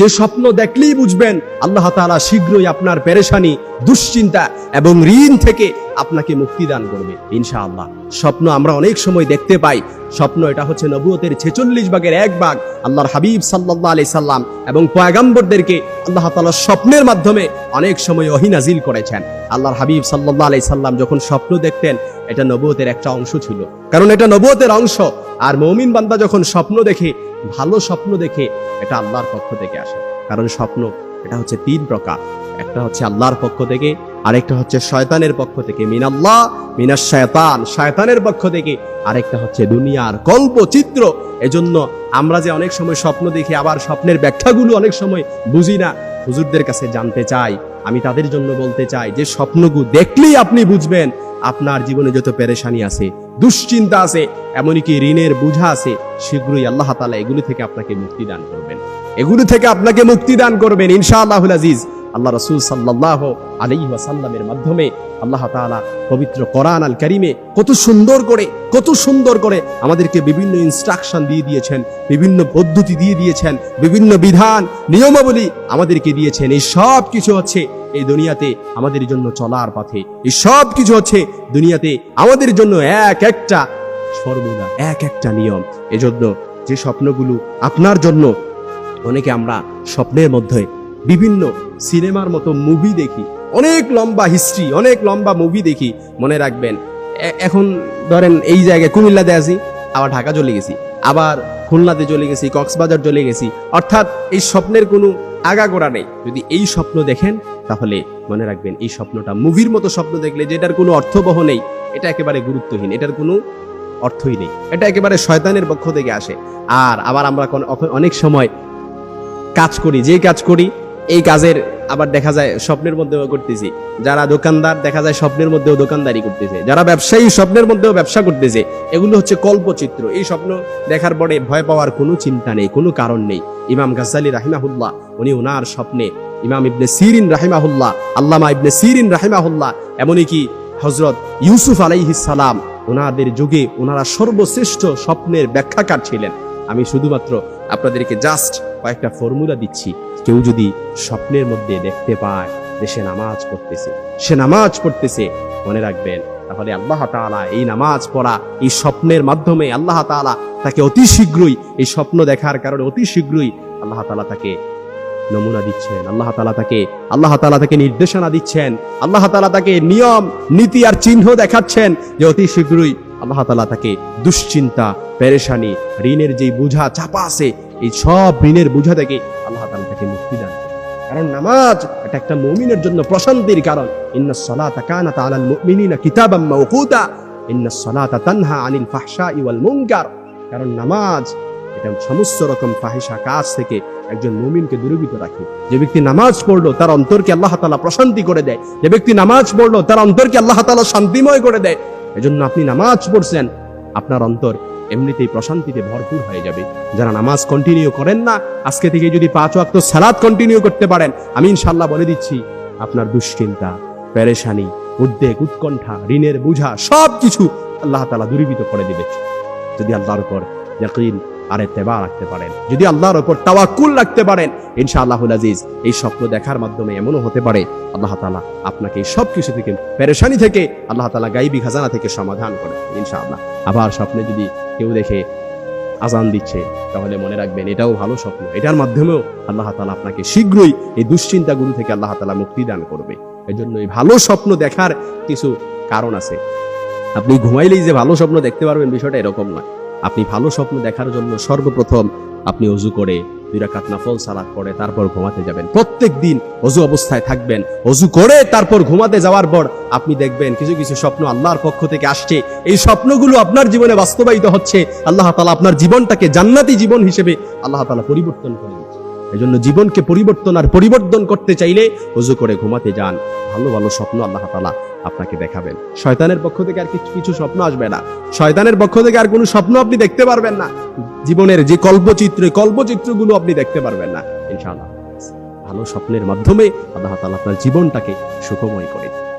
যে স্বপ্ন দেখলেই বুঝবেন আল্লাহ তালা শীঘ্রই আপনার পেরেশানি, দুশ্চিন্তা এবং ঋণ থেকে আপনাকে মুক্তি দান করবে, ইনশাআল্লাহ। স্বপ্ন আমরা অনেক সময় দেখতে পাই স্বপ্ন এটা হচ্ছে নবুয়তের ছেচল্লিশ ভাগের এক ভাগ আল্লাহর হাবিব সাল্লাহ আলি সাল্লাম এবং পয়গাম্বরদেরকে আল্লাহ তাআলা স্বপ্নের মাধ্যমে অনেক সময় অহিনাজিল করেছেন। আল্লাহর হাবিব সাল্লাহ আলি সাল্লাম যখন স্বপ্ন দেখতেন, এটা নবুয়তের একটা অংশ ছিল। কারণ এটা নবুয়তের অংশ। আর মৌমিন বান্দা যখন স্বপ্ন দেখে, ভালো স্বপ্ন দেখে, এটা আল্লাহর পক্ষ থেকে আসে। কারণ স্বপ্ন, এটা হচ্ছে তিন প্রকার। একটা হচ্ছে আল্লাহর পক্ষ থেকে, আরেকটা হচ্ছে শয়তানের পক্ষ থেকে, মিনাল্লাহ মিনাস শয়তান, শয়তানের পক্ষ থেকে, আরেকটা হচ্ছে দুনিয়ার কল্পচিত্র। এজন্য আমরা যে অনেক সময় স্বপ্ন দেখি, আবার স্বপ্নের ব্যাখ্যাগুলো অনেক সময় বুঝি না, হুজুরদের কাছে জানতে চাই, আমি তাদের জন্য বলতে চাই, যে স্বপ্নগুলো দেখলেই আপনি বুঝবেন, আপনার জীবনে যত পেরেশানি আছে, দুশ্চিন্তা আছে, এমনকি ঋণের বোঝা আছে, শীঘ্রই আল্লাহ তাআলা এগুলি থেকে আপনাকে মুক্তি দান করবেন। এগুলি থেকে আপনাকে মুক্তি দান করবেন, ইনশাআল্লাহুল আজিজ। আল্লাহ রসুল সাল্লাহ আলাইহি ওয়াসাল্লামের মাধ্যমে আল্লাহ তাআলা পবিত্র কোরআন আল কারিমে কত সুন্দর করে, কত সুন্দর করে আমাদেরকে বিভিন্ন ইনস্ট্রাকশন দিয়ে দিয়েছেন, বিভিন্ন পদ্ধতি দিয়ে দিয়েছেন, বিভিন্ন বিধান, নিয়মাবলী আমাদেরকে দিয়েছেন। এই সব কিছু হচ্ছে এই দুনিয়াতে আমাদের জন্য চলার পথে। এই সব কিছু হচ্ছে দুনিয়াতে আমাদের জন্য এক একটা ফর্মুলা এক একটা নিয়ম। এজন্য যে স্বপ্নগুলো আপনার জন্য, অনেকে আমরা স্বপ্নের মধ্যে বিভিন্ন সিনেমার মতো মুভি দেখি। অনেক লম্বা হিস্ট্রি অনেক লম্বা মুভি দেখি, মনে রাখবেন। এখন ধরেন এই জায়গায় কুমিল্লাতে আছি, আবার ঢাকা চলে গেছি, আবার খুলনাতে চলে গেছি, কক্সবাজার চলে গেছি। অর্থাৎ এই স্বপ্নের কোনো আগাগোড়া নেই। যদি এই স্বপ্ন দেখেন, তাহলে মনে রাখবেন এই স্বপ্নটা মুভির মতো স্বপ্ন দেখলে যেটার কোনো অর্থবহ নেই, এটা একেবারে গুরুত্বহীন, এটার কোনো অর্থই নেই। এটা একেবারে শয়তানের পক্ষ থেকে আসে। আর আবার আমরা অনেক সময় কাজ করি, যে কাজ করি এই কাজের আবার দেখা যায় স্বপ্নের মধ্যেও করতেছি। যারা দোকানদার, দেখা যায় স্বপ্নের মধ্যেও দোকানদারি করতেছে। যারা ব্যবসায়ী, স্বপ্নের মধ্যেও ব্যবসা করতেছে। এগুলো হচ্ছে কল্পচিত্র। এই স্বপ্ন দেখার পরে ভয় পাওয়ার কোনো চিন্তা নেই, কোনো কারণ নেই। ইমাম গাজ্জালি রাহিমাহুল্লাহ, উনি ওনার স্বপ্নে। ইমাম ইবনে সিরিন রাহিমাহুল্লাহ, আল্লামা ইবনে সিরিন রাহিমাহুল্লাহ এমনই কি হজরত ইউসুফ সালাম ওনাদের যুগে ওনারা সর্বশ্রেষ্ঠ স্বপ্নের ব্যাখ্যাকার ছিলেন। আমি শুধুমাত্র আপনাদেরকে জাস্ট কয়েকটা ফর্মুলা দিচ্ছি। কেউ যদি স্বপ্নের মধ্যে দেখতে পায় যে সে নামাজ পড়তেছে, সে নামাজ পড়তেছে, মনে রাখবেন, তাহলে আল্লাহ তাআলা এই নামাজ পড়া, এই স্বপ্নের মাধ্যমে আল্লাহ তাআলা তাকে অতি শীঘ্রই, এই স্বপ্ন দেখার কারণে অতি শীঘ্রই আল্লাহ তাআলা তাকে নমুনা দিচ্ছেন, আল্লাহ তাআলা তাকে, আল্লাহ তাআলা তাকে নির্দেশনা দিচ্ছেন, আল্লাহ তাআলা তাকে নিয়ম, নীতি আর চিহ্ন দেখাচ্ছেন যে অতি শীঘ্রই আল্লাহ তাআলা তাকে দুশ্চিন্তা, পেরেশানি, ঋণের যে বোঝা চাপা আছে, এই সব ঋণের বোঝা থেকে আল্লাহ তাআলা তাকে মুক্তি দান। কারণ নামাজ এটা একটা মুমিনের জন্য প্রশান্তির কারণ। ইন্না সলাতা কানাত আলাল মুমিনিনা কিতাবাম মাওকুতা ইন্না সলাতা তানহা আনিল ফাহশাই ওয়াল মুনকার। কারণ নামাজ এটা সমস্ত রকম ফাহিশা কাজ থেকে একজন মুমিনকে দূরীভূত রাখে। যে ব্যক্তি নামাজ পড়ল, তার অন্তরকে আল্লাহ তালা প্রশান্তি করে দেয়। যে ব্যক্তি নামাজ পড়ল, তার অন্তরকে আল্লাহ তালা শান্তিময় করে দেয়। এজন্য আপনি নামাজ পড়ছেন, আপনার অন্তর এমনিতেই প্রশান্তিতে ভরপুর হয়ে যাবে। যারা নামাজ কন্টিনিউ করেন না, আজকে থেকে যদি পাঁচ ওয়াক্ত সালাদ কন্টিনিউ করতে পারেন, আমি ইনশাল্লাহ বলে দিচ্ছি, আপনার দুশ্চিন্তা প্যারেশানি উদ্বেগ, উৎকণ্ঠা, ঋণের বোঝা সব কিছু আল্লাহ তালা দূরীভূত করে দেবে। যদি আল্লাহর উপর ইয়াকিন আর এত্তেবা রাখতে পারেন। যদি আল্লাহর উপর তাওয়াক্কুল রাখতে পারেন, ইনশাআল্লাহুল আজিজ, এই স্বপ্ন দেখার মাধ্যমে এমনও হতে পারে। আল্লাহ তাআলা আপনাকে এই সব কিছু থেকে পেরেশানি থেকে, আল্লাহ তাআলা গাইবি খাজানা থেকে সমাধান করে ইনশাআল্লাহ। আবার স্বপ্নে যদি কেউ দেখে আজান দিচ্ছে, তাহলে মনে রাখবেন এটাও ভালো স্বপ্ন। এটার মাধ্যমেও আল্লাহ তালা আপনাকে শীঘ্রই এই দুশ্চিন্তাগুলো থেকে আল্লাহ তালা মুক্তি দান করবে। এজন্য এই ভালো স্বপ্ন দেখার কিছু কারণ আছে। আপনি ঘুমাইলেই যে ভালো স্বপ্ন দেখতে পারবেন বিষয়টা এরকম নয়। আপনি ভালো স্বপ্ন দেখার জন্য সর্বপ্রথম আপনি অজু করে দুই রাকাত নাফল সালাত করে তারপর ঘুমাতে যাবেন। প্রত্যেক দিন অজু অবস্থায় থাকবেন। অজু করে, তারপর ঘুমাতে যাওয়ার পর আপনি দেখবেন কিছু কিছু স্বপ্ন আল্লাহর পক্ষ থেকে আসছে। এই স্বপ্নগুলো আপনার জীবনে বাস্তবায়িত হচ্ছে। আল্লাহ তালা আপনার জীবনটাকে জান্নাতি জীবন হিসেবে আল্লাহ তাআলা পরিবর্তন করে দিচ্ছে জন্য জীবনকে পরিবর্তন আর পরিবর্তন করতে চাইলে অজু করে ঘুমাতে যান। ভালো ভালো স্বপ্ন আল্লাহ তাআলা আপনাকে দেখাবেন। শয়তানের পক্ষ থেকে আর কিছু স্বপ্ন আসবে না। শয়তানের পক্ষ থেকে আর কোনো স্বপ্ন আপনি দেখতে পারবেন না। জীবনের যে কল্পচিত্র কল্পচিত্র কল্পচিত্রগুলো আপনি দেখতে পারবেন না। ইনশাআল্লাহ। ভালো স্বপ্নের মাধ্যমে আল্লাহ তালা আপনার জীবনটাকে সুখময় করে।